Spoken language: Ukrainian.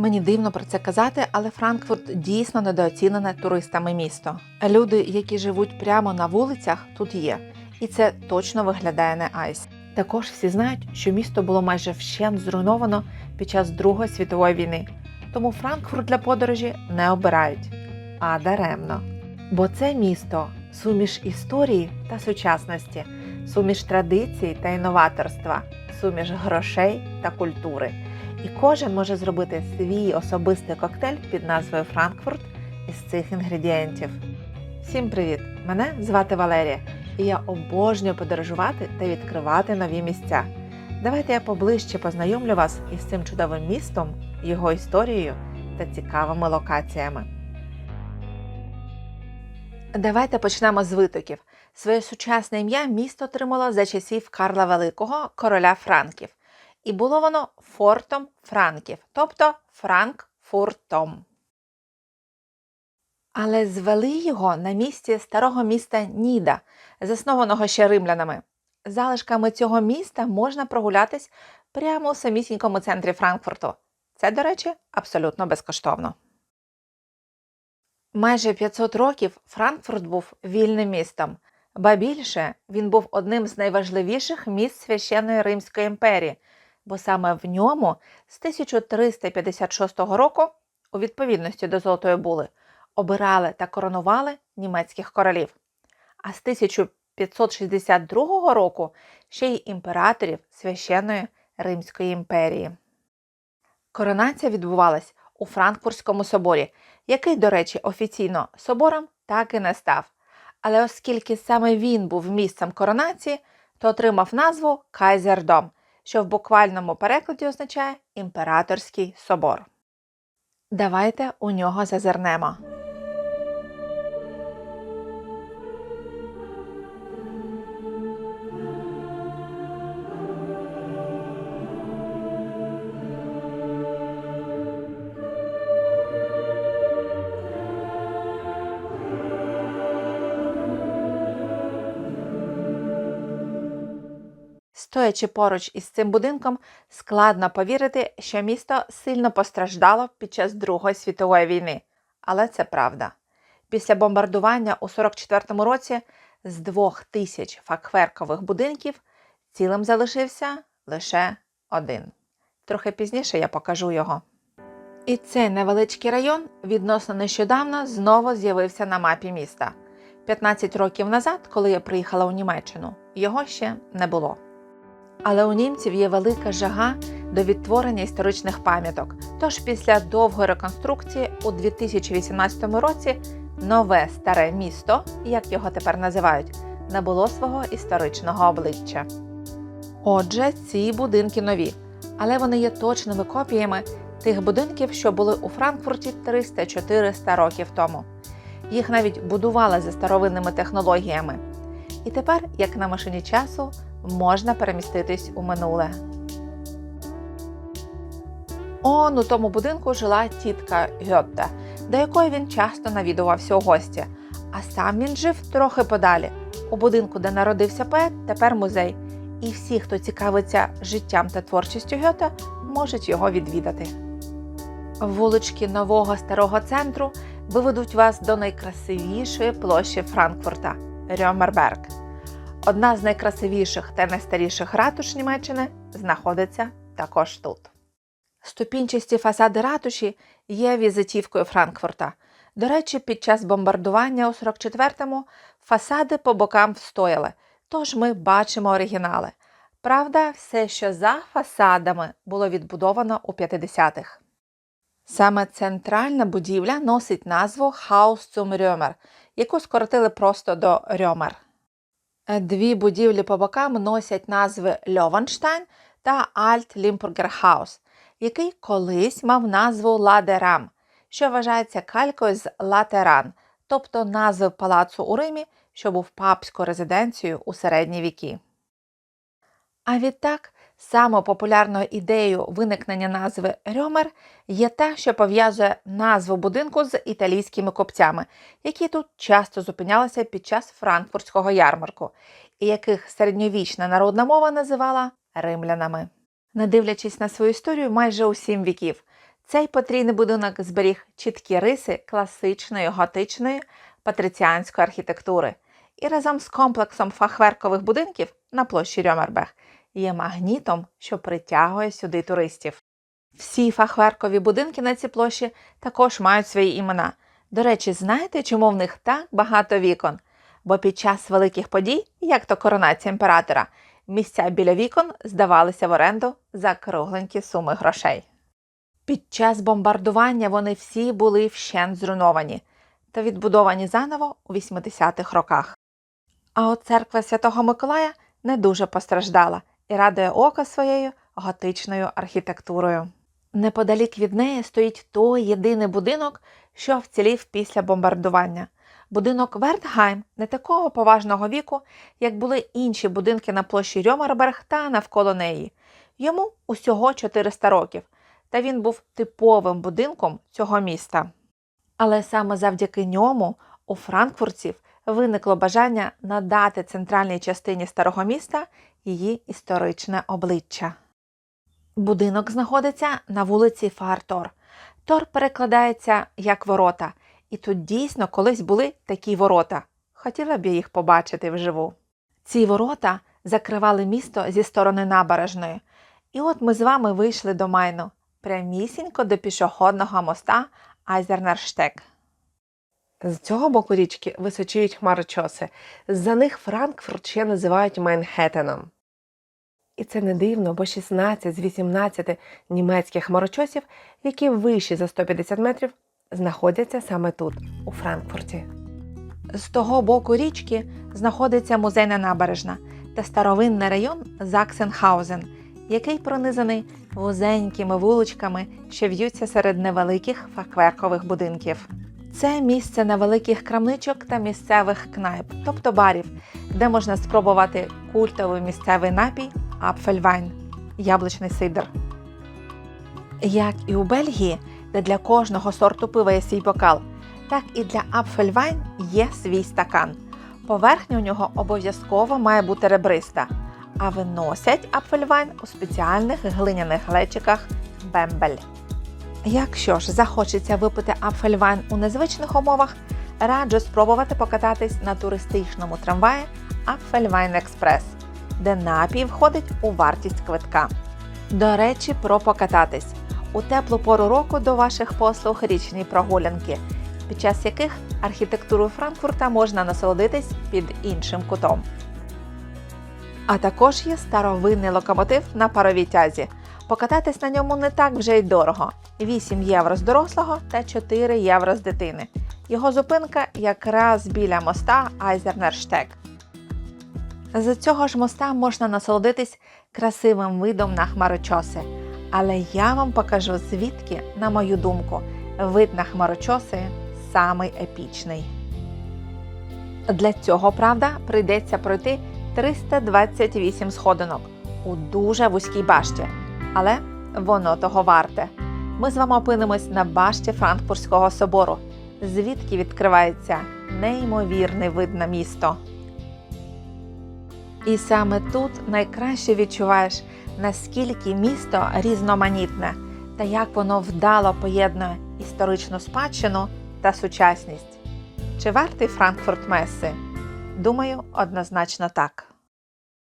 Мені дивно про це казати, але Франкфурт дійсно недооцінене туристами місто. Люди, які живуть прямо на вулицях, тут є, і це точно виглядає не айс. Також всі знають, що місто було майже вщент зруйновано під час Другої світової війни, тому Франкфурт для подорожі не обирають, а даремно. Бо це місто суміш історії та сучасності, суміш традицій та інноваторства, суміш грошей та культури. І кожен може зробити свій особистий коктейль під назвою Франкфурт із цих інгредієнтів. Всім привіт! Мене звати Валерія, і я обожнюю подорожувати та відкривати нові місця. Давайте я поближче познайомлю вас із цим чудовим містом, його історією та цікавими локаціями. Давайте почнемо з витоків. Своє сучасне ім'я місто отримало за часів Карла Великого, короля Франків. І було воно фортом Франків, тобто Франкфуртом. Але звели його на місці старого міста Ніда, заснованого ще римлянами. Залишками цього міста можна прогулятись прямо у самісінькому центрі Франкфурту. Це, до речі, абсолютно безкоштовно. Майже 500 років Франкфурт був вільним містом, ба більше він був одним з найважливіших міст священної Римської імперії, бо саме в ньому з 1356 року, у відповідності до Золотої були, обирали та коронували німецьких королів. А з 1562 року ще й імператорів священної Римської імперії. Коронація відбувалась у Франкфуртському соборі, який, до речі, офіційно собором так і не став. Але оскільки саме він був місцем коронації, то отримав назву Кайзердом, що в буквальному перекладі означає імператорський собор. Давайте у нього зазирнемо. Стоячи поруч із цим будинком, складно повірити, що місто сильно постраждало під час Другої світової війни. Але це правда. Після бомбардування у 44-му році з двох тисяч факверкових будинків цілим залишився лише один. Трохи пізніше я покажу його. І цей невеличкий район відносно нещодавно знову з'явився на мапі міста. 15 років назад, коли я приїхала у Німеччину, його ще не було. Але у німців є велика жага до відтворення історичних пам'яток. Тож після довгої реконструкції у 2018 році нове старе місто, як його тепер називають, набуло свого історичного обличчя. Отже, ці будинки нові, але вони є точними копіями тих будинків, що були у Франкфурті 300-400 років тому. Їх навіть будували за старовинними технологіями. І тепер, як на машині часу, можна переміститись у минуле. Он у тому будинку жила тітка Гьотта, до якої він часто навідувався у гості. А сам він жив трохи подалі. У будинку, де народився поет, тепер музей. І всі, хто цікавиться життям та творчістю Гьота, можуть його відвідати. Вулички нового старого центру виведуть вас до найкрасивішої площі Франкфурта Рьомерберг. Одна з найкрасивіших та найстаріших ратуш Німеччини знаходиться також тут. Ступінчасті фасади ратуші є візитівкою Франкфурта. До речі, під час бомбардування у 44-му фасади по бокам встояли, тож ми бачимо оригінали. Правда, все, що за фасадами, було відбудовано у 50-х. Саме центральна будівля носить назву Haus zum Römer, яку скоротили просто до Рьомер. Дві будівлі по бокам носять назви Льованштайн та Альт Лімпургерхаус, який колись мав назву Ладерам, що вважається калькою з Латеран, тобто назви палацу у Римі, що був папською резиденцією у середні віки. А відтак, самою популярною ідеєю виникнення назви Рьомер є та, що пов'язує назву будинку з італійськими копцями, які тут часто зупинялися під час франкфуртського ярмарку, і яких середньовічна народна мова називала римлянами. Не дивлячись на свою історію майже у сім віків, Цей потрійний будинок зберіг чіткі риси класичної готичної патриціанської архітектури і разом з комплексом фахверкових будинків на площі Рьомербег є магнітом, що притягує сюди туристів. Всі фахверкові будинки на цій площі також мають свої імена. До речі, знаєте, чому в них так багато вікон? Бо під час великих подій, як то коронація імператора, місця біля вікон здавалися в оренду за кругленькі суми грошей. Під час бомбардування вони всі були вщент зруйновані та відбудовані заново у 80-х роках. А от церква Святого Миколая не дуже постраждала і радує око своєю готичною архітектурою. Неподалік від неї стоїть той єдиний будинок, що вцілів після бомбардування. Будинок Вертгайм не такого поважного віку, як були інші будинки на площі Рьомерберг та навколо неї. Йому усього 400 років, та він був типовим будинком цього міста. Але саме завдяки ньому у франкфуртців виникло бажання надати центральній частині старого міста її історичне обличчя. Будинок знаходиться на вулиці Фартор. Тор перекладається як ворота, і тут дійсно колись були такі ворота. Хотіла б я їх побачити вживу. Ці ворота закривали місто зі сторони набережної. І от ми з вами вийшли до Майну, прямісінько до пішохідного моста Айзернерштек. З цього боку річки височіють хмарочоси. За них Франкфурт ще називають Манхеттеном. І це не дивно, бо 16 з 18 німецьких хмарочосів, які вищі за 150 метрів, знаходяться саме тут, у Франкфурті. З того боку річки знаходиться музейна набережна та старовинний район Заксенхаузен, який пронизаний вузенькими вуличками, що в'ються серед невеликих фахверкових будинків. Це місце невеликих крамничок та місцевих кнайп, тобто барів, де можна спробувати культовий місцевий напій Апфельвайн яблучний сидр. Як і у Бельгії, де для кожного сорту пива є свій бокал, так і для Апфельвайн є свій стакан. Поверхня у нього обов'язково має бути ребриста, а виносять Апфельвайн у спеціальних глиняних глечиках бембель. Якщо ж захочеться випити Апфельвайн у незвичних умовах, раджу спробувати покататись на туристичному трамваї Апфельвайн Експрес, де напій входить у вартість квитка. До речі, про покататись. У теплу пору року до ваших послуг річні прогулянки, під час яких архітектурою Франкфурта можна насолодитись під іншим кутом. А також є старовинний локомотив на паровій тязі. Покататись на ньому не так вже й дорого 8 євро з дорослого та 4 євро з дитини. Його зупинка якраз біля моста Айзернерштек. З цього ж моста можна насолодитись красивим видом на хмарочоси. Але я вам покажу звідки, на мою думку, вид на хмарочоси самий епічний. Для цього, правда, прийдеться пройти 328 сходинок у дуже вузькій башті, але воно того варте. Ми з вами опинимось на башті Франкфуртського собору, звідки відкривається неймовірний вид на місто. І саме тут найкраще відчуваєш, наскільки місто різноманітне та як воно вдало поєднує історичну спадщину та сучасність. Чи вартий Франкфурт Месси? Думаю, однозначно так.